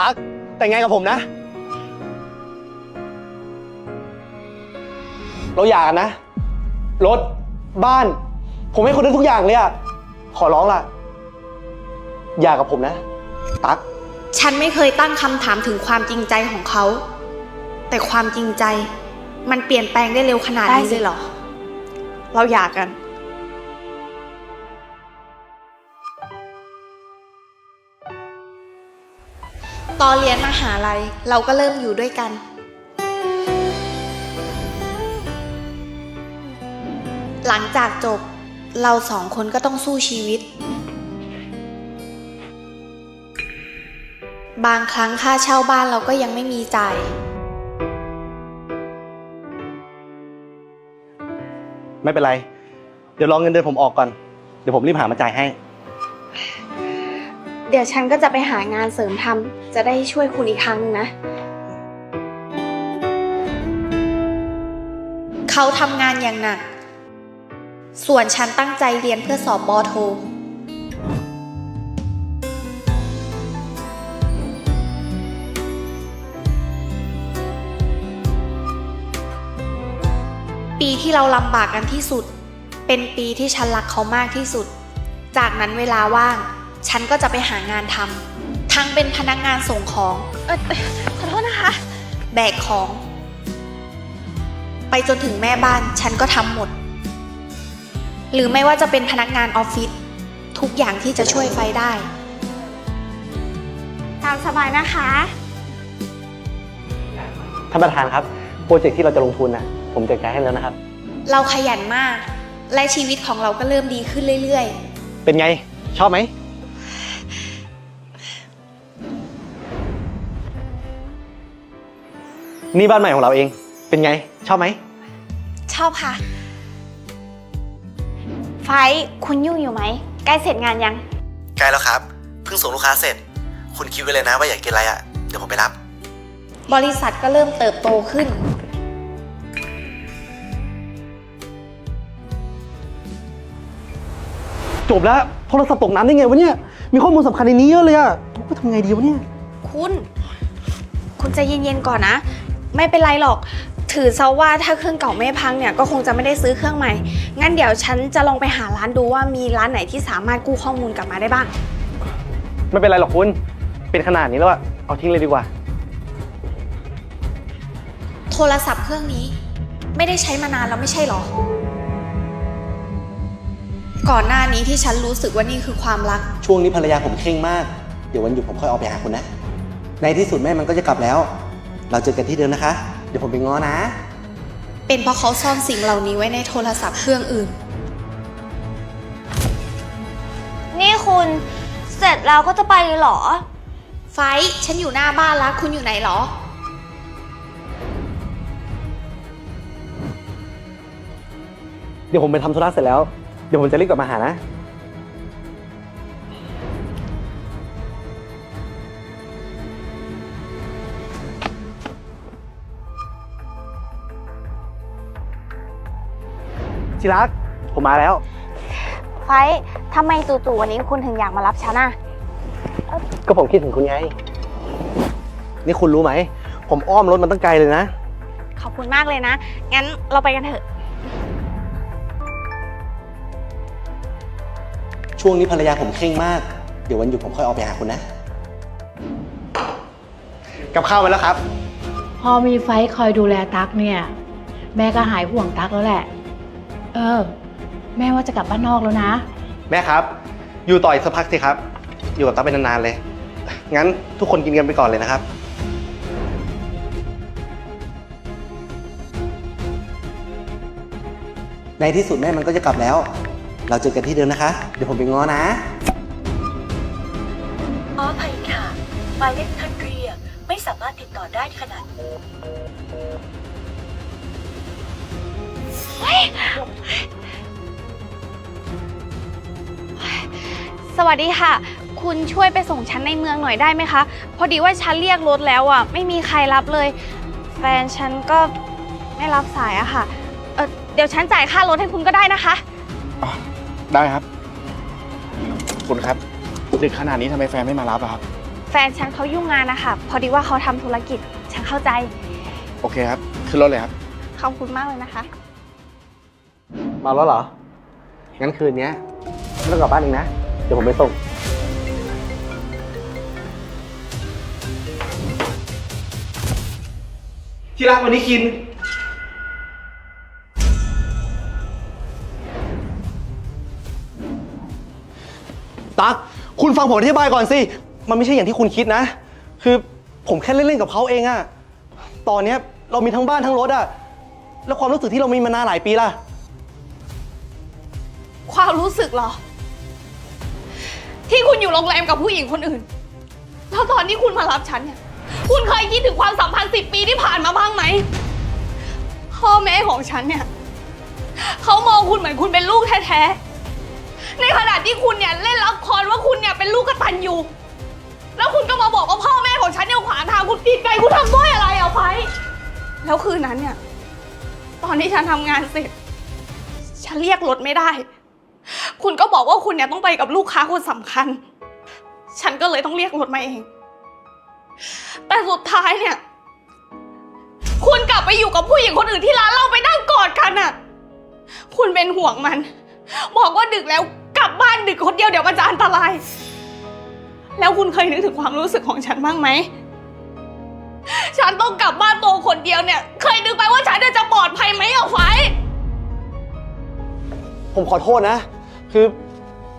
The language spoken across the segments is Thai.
ตั๊กแต่งงานกับผมนะ เราหย่ากันนะ รถ บ้าน ผมให้คุณได้ทุกอย่างเลยอะขอร้องล่ะ หย่ากับผมนะ ตั๊ก ฉันไม่เคยตั้งคำถามถึงความจริงใจของเขา แต่ความจริงใจ มันเปลี่ยนแปลงได้เร็วขนาดนี้เลยเหรอ เราหย่ากัน ตอนเรียนมหาลัยเราก็เริ่มอยู่ด้วยกัน หลังจากจบเราสองคนก็ต้องสู้ชีวิต บางครั้งค่าเช่าบ้านเราก็ยังไม่มีจ่าย ไม่เป็นไร เดี๋ยวรอเงินเดือนผมออกก่อน เดี๋ยวผมรีบหามาจ่ายให้ เดี๋ยวฉันก็จะไปหางานเสริมทำจะได้ช่วยคุณอีกครั้งหนึงนะ เขาทำงานอย่างหนัก ส่วนฉันตั้งใจเรียนเพื่อสอบปอโท ปีที่เราลำบากกันที่สุด เป็นปีที่ฉันรักเขามากที่สุด จากนั้นเวลาว่าง ฉันก็จะไปหางานทำทั้งเป็นพนักงานส่งของเออขอโทษนะคะ แบกของ ไปจนถึงแม่บ้านฉันก็ทำหมด หรือไม่ว่าจะเป็นพนักงานออฟฟิศทุกอย่างที่จะช่วยไฟได้ ตามสบายนะคะ ท่านประธานครับ โปรเจกต์ที่เราจะลงทุนน่ะผมจัดการให้แล้วนะครับ เราขยันมาก และชีวิตของเราก็เริ่มดีขึ้นเรื่อยเป็นไง ชอบไหม นี่บ้านใหม่ของเราเอง เป็นไง ชอบไหมๆชอบค่ะ ไฟท์คุณยุ่งอยู่ไหม ใกล้เสร็จงานยัง ใกล้แล้วครับ เพิ่งส่งลูกค้าเสร็จ คุณคิดไว้เลยนะว่าอยากกินอะไรอะ เดี๋ยวผมไปรับบ ริษัทก็เริ่มเติบโตขึ้น จบแล้ว โทรศัพท์ตกน้ำได้ไงวะเนี่ย มีข้อมูลสำคัญในนี้เยอะเลยอะผมทำไงดีวะเนี่ย คุณ คุณใจเย็นๆก่อนนะ ไม่เป็นไรหรอก ถือซะว่าถ้าเครื่องเก่าไม่พังเนี่ยก็คงจะไม่ได้ซื้อเครื่องใหม่ งั้นเดี๋ยวฉันจะลองไปหาร้านดูว่ามีร้านไหนที่สามารถกู้ข้อมูลกลับมาได้บ้าง ไม่เป็นไรหรอกคุณ เป็นขนาดนี้แล้วอะเอาทิ้งเลยดีกว่า โทรศัพท์เครื่องนี้ ไม่ได้ใช้มานานแล้วไม่ใช่หรอ ก่อนหน้านี้ที่ฉันรู้สึกว่านี่คือความรัก ช่วงนี้ภรรยาผมเคร่งมาก เดี๋ยววันหยุดผมค่อยออกไปหาคุณนะ ในที่สุดแม่มันก็จะกลับแล้ว เราเจอกันที่เดิมนะคะ เดี๋ยวผมไปง้อนะ เป็นเพราะเขาซ่อนสิ่งเหล่านี้ไว้ในโทรศัพท์เครื่องอื่น นี่คุณเสร็จแล้วก็จะไปเลยเหรอ ไฟท์ฉันอยู่หน้าบ้านแล้วคุณอยู่ไหนหรอ เดี๋ยวผมไปทำธุระเสร็จแล้ว เดี๋ยวผมจะรีบกลับมาหานะ ชิรัก ผมมาแล้ว ไฟท์ทำไมจู่ๆวันนี้คุณถึงอยากมารับฉันอะก็ผมคิดถึงคุณไง นี่คุณรู้ไหม ผมอ้อมรถมันตั้งไกลเลยนะ ขอบคุณมากเลยนะ งั้นเราไปกันเถอะ ช่วงนี้ภรรยาผมเคร่งมาก เดี๋ยววันหยุดผมค่อยออกไปหาคุณนะ กับข้าวมาแล้วครับ พอมีไฟท์คอยดูแลตั๊กเนี่ย แม่ก็หายห่วงตั๊กแล้วแหละ เออ แม่ว่าจะกลับบ้านนอกแล้วนะ แม่ครับ อยู่ต่ออีกสักพักสิครับ อยู่กับตั๊กเป็นนานๆเลย งั้นทุกคนกินกันไปก่อนเลยนะครับ ในที่สุดแม่มันก็จะกลับแล้ว เราเจอกันที่เดิมนะคะ เดี๋ยวผมไปง้อนะ ขออภัยค่ะหมายเลขที่ท่านเรียกไม่สามารถติดต่อได้ขณะนี้ สวัสดีค่ะ คุณช่วยไปส่งฉันในเมืองหน่อยได้ไหมคะ พอดีว่าฉันเรียกรถแล้วอะไม่มีใครรับเลย แฟนฉันก็ไม่รับสายอะค่ะ เออเดี๋ยวฉันจ่ายค่ารถให้คุณก็ได้นะคะได้ครับ คุณครับ ดึกขนาดนี้ทำไมแฟนไม่มารับอะครับ แฟนฉันเขายุ่งงานนะคะ พอดีว่าเขาทำธุรกิจ ฉันเข้าใจ โอเคครับ ขึ้นรถเลยครับ ขอบคุณมากเลยนะคะ มาแล้วเหรอ งั้นคืนเนี้ยไม่ต้องกลับบ้านเองนะ เดี๋ยวผมไปส่ง ที่รักวันนี้คิน ตั๊กคุณฟังผมอธิบายก่อนสิ มันไม่ใช่อย่างที่คุณคิดนะ คือผมแค่เล่นๆกับเขาเองอะตอนเนี้ยเรามีทั้งบ้านทั้งรถอะแล้วความรู้สึกที่เรามีมานานหลายปีล่ะ ความรู้สึกเหรอ ที่คุณอยู่โรงแรมกับผู้หญิงคนอื่น แล้วตอนที่คุณมารับฉันเนี่ย คุณเคยคิดถึงความสัมพันธ์สิบปีที่ผ่านมาบ้างไหม พ่อแม่ของฉันเนี่ย เขามองคุณเหมือนคุณเป็นลูกแท้ๆ ในขณะที่คุณเนี่ยเล่นละครว่าคุณเนี่ยเป็นลูกกตัญญูแล้วคุณก็มาบอกว่าพ่อแม่ของฉันเนี่ยขวางทางคุณกีดกันคุณทำด้วยอะไรเอาไป แล้วคืนนั้นเนี่ย ตอนที่ฉันทำงานเสร็จ ฉันเรียกรถไม่ได้ คุณก็บอกว่าคุณเนี่ยต้องไปกับลูกค้าคนสำคัญ ฉันก็เลยต้องเรียกรถมาเอง แต่สุดท้ายเนี่ย คุณกลับไปอยู่กับผู้หญิงคนอื่นที่ร้านเราไปนั่งกอดกันอะคุณเป็นห่วงมัน บอกว่าดึกแล้วกลับบ้านดึกคนเดียวเดี๋ยวมันจะอันตราย แล้วคุณเคยนึกถึงความรู้สึกของฉันบ้างไหมฉันต้องกลับบ้านตัวคนเดียวเนี่ย เคยนึกไปว่าฉันจะปลอดภัยไหมเอาไฟ ผมขอโทษนะ คือ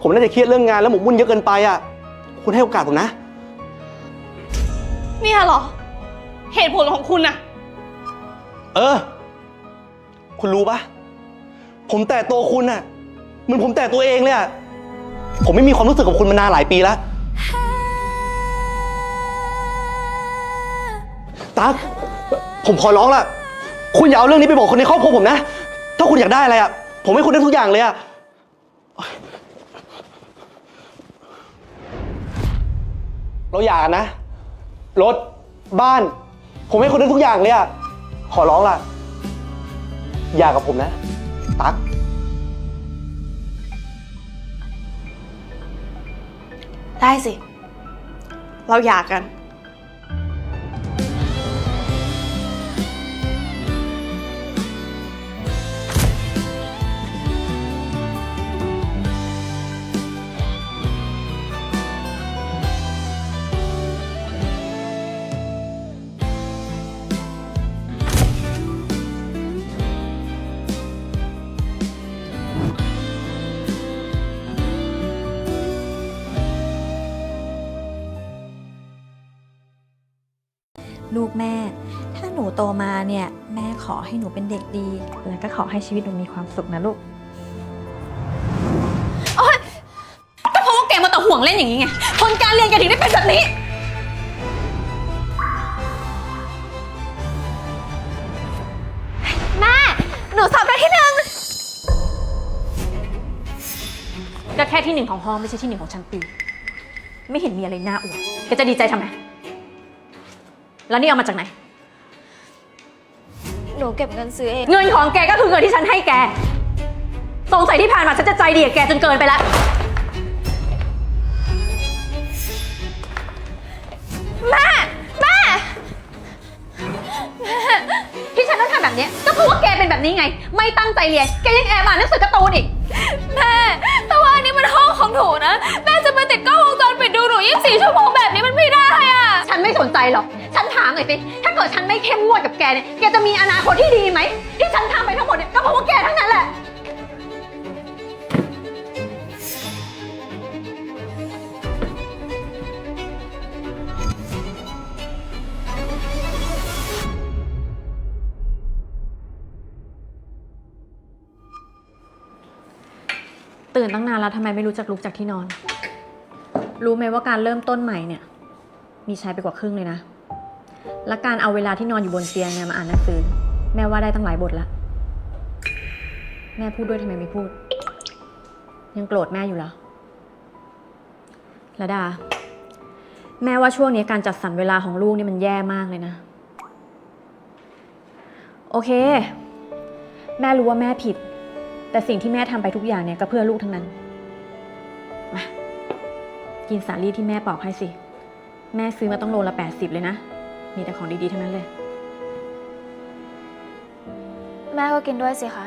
ผมน่าจะเครียดเรื่องงานแล้วหมกมุ่นเยอะเกินไปอะ คุณให้โอกาสผมนะ เนี่ยเหรอ เหตุผลของคุณอะเออ คุณรู้ปะผมแต่ตัวคุณน่ะเหมือนผมแต่ตัวเองเลยอะ ผมไม่มีความรู้สึกกับคุณมานานหลายปีแล้ว ตั๊กผมขอร้องละคุณอย่าเอาเรื่องนี้ไปบอกคนในครอบครัวผมนะ ถ้าคุณอยากได้อะไรอะ ผมให้คุณได้ทุกอย่างเลยอะ เราอย่ากันนะ รถ บ้าน ผมให้คุณได้ทุกอย่างเลยอะขอร้องล่ะ อย่ากับผมนะ ตั๊ก ได้สิ เราอยากกัน ลูกแม่ ถ้าหนูโตมาเนี่ย แม่ขอให้หนูเป็นเด็กดี แล้วก็ขอให้ชีวิตหนูมีความสุขนะลูก ก็เพราะว่าแกมาแต่ห่วงเล่นอย่างนี้ไงคนการเรียนแกถึงได้เป็นแบบนี้ แม่ หนูสอบได้ที่หนึ่งก็แค่ที่หนึ่งของห้องไม่ใช่ที่หนึ่งของชั้นปี ไม่เห็นมีอะไรน่าอวดแกจะดีใจทำไม แล้วนี่เอามาจากไหน หนูเก็บเงินซื้อเอง เงินของแกก็คือเงินที่ฉันให้แก สงสัยที่ผ่านมาฉันจะใจดีกับแกจนเกินไปแล้ว แม่ แม่ ที่ฉันต้องทำแบบเนี้ยก็เพราะว่าแกเป็นแบบนี้ไง ไม่ตั้งใจเรียน แกยังแอบอ่านหนังสือการ์ตูนอีก แม่ แต่ว่าอันนี้มันห้องของหนูนะ แม่จะมาติดกล้องวงจรปิดดูหนู 24 ชั่วโมงแบบนี้มันไม่ได้อะ ฉันไม่สนใจหรอกฉันถามหน่อยสิ ถ้าเกิดฉันไม่เข้มงวดกับแกเนี่ย แกจะมีอนาคตที่ดีไหม ที่ฉันทำไปทั้งหมดเนี่ย ก็เพราะว่าแกทั้งนั้นแหละ ตื่นตั้งนานแล้วทำไมไม่รู้จักลุกจากที่นอน รู้ไหมว่าการเริ่มต้นใหม่เนี่ย มีใช้ไปกว่าครึ่งเลยนะ และการเอาเวลาที่นอนอยู่บนเตียงเนี่ยมาอ่านหนังสือ แม่ว่าได้ตั้งหลายบทละ แม่พูดด้วยทำไมไม่พูด ยังโกรธแม่อยู่เหรอระดา แม่ว่าช่วงนี้การจัดสรรเวลาของลูกนี่มันแย่มากเลยนะ โอเค แม่รู้ว่าแม่ผิด แต่สิ่งที่แม่ทำไปทุกอย่างเนี่ยก็เพื่อลูกทั้งนั้น มา กินสาลี่ที่แม่ปอกให้สิ แม่ซื้อมาต้องโลละ 80 เลยนะ มีแต่ของดีๆทั้งนั้นเลย แม่ก็กินด้วยสิคะ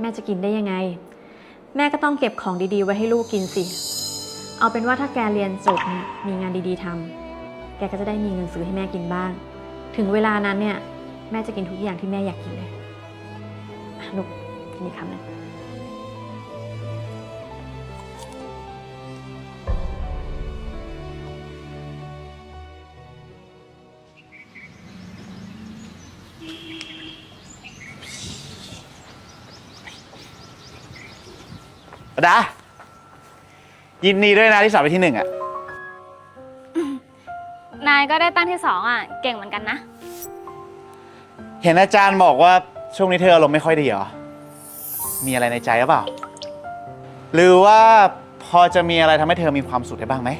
แม่จะกินได้ยังไง แม่ก็ต้องเก็บของดีๆ ไว้ให้ลูกกินสิ เอาเป็นว่าถ้าแกเรียนจบเนี่ยมีงานดีๆทำแกก็จะได้มีเงินซื้อให้แม่กินบ้าง ถึงเวลานั้นเนี่ย แม่จะกินทุกอย่างที่แม่อยากกินเลยอะลูกกินอีกคำหนึ่ง ดายินดีด้วยนะที่สอบไปที่หนึ่งอะ นายก็ได้ตั้งที่สองอะ เก่งเหมือนกันนะ เห็นอาจารย์บอกว่าช่วงนี้เธออารมณ์ไม่ค่อยดีเหรอ มีอะไรในใจหรือเปล่า หรือว่าพอจะมีอะไรทำให้เธอมีความสุขได้บ้างไหม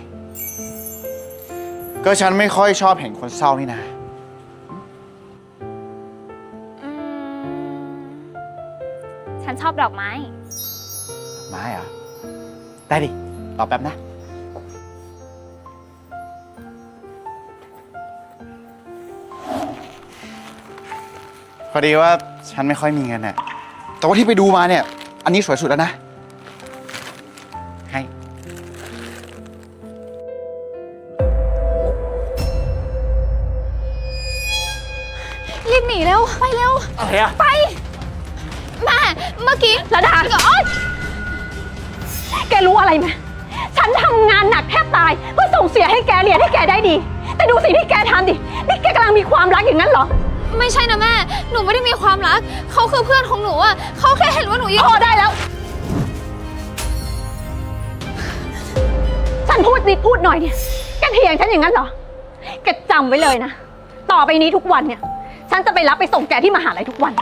ก็ฉันไม่ค่อยชอบเห็นคนเศร้านี่นะ อืม ฉันชอบดอกไม้ ไม้เหรอ ได้ดิ รอแป๊บนะ พอดีว่าฉันไม่ค่อยมีเงินน่ะ แต่ว่าที่ไปดูมาเนี่ย อันนี้สวยสุดแล้วนะ ให้ รีบหนีเร็ว ไปเร็ว อะไรอะไปแม่เมื่อกี้ระดาโอ๊ย แกรู้อะไรไหมฉันทำงานหนักแทบตาย เพื่อส่งเสียให้แกเรียนให้แกได้ดี แต่ดูสิ่งที่แกทำดิ นี่แกกำลังมีความรักอย่างนั้นเหรอ ไม่ใช่นะแม่ หนูไม่ได้มีความรัก เขาคือเพื่อนของหนูอะเขาแค่เห็นว่าหนูยิ่งพอได้แล้ว ฉันพูดนิดพูดหน่อยเนี่ย แกเถียงฉันอย่างนั้นเหรอ แกจำไว้เลยนะ ต่อไปนี้ทุกวันเนี่ย ฉันจะไปรับไปส่งแกที่มหาลัยทุกวัน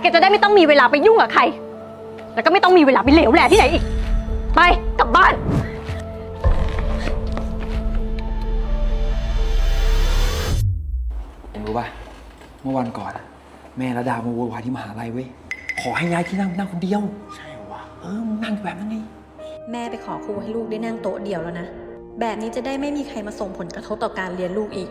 แกจะได้ไม่ต้องมีเวลาไปยุ่งกับใคร แล้วก็ไม่ต้องมีเวลาไปเหลวแหล่ที่ไหนอีก ไปกลับบ้าน เองรู้ป่ะ เมื่อวันก่อนอะแม่ระดามาโวยวายที่มหาลัยเว้ย ขอให้ย้ายที่นั่งนั่งคนเดียว ใช่วะเออมึงนั่งแบบนั้นไงแม่ไปขอครูให้ลูกได้นั่งโต๊ะเดียวแล้วนะ แบบนี้จะได้ไม่มีใครมาส่งผลกระทบต่อการเรียนลูกอีก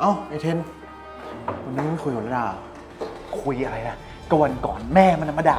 เอ้าไอเทนวันนี้ไม่คุยกับระดาเหรอคุยอะไรนะก็วันก่อนแม่มันนะมาด่า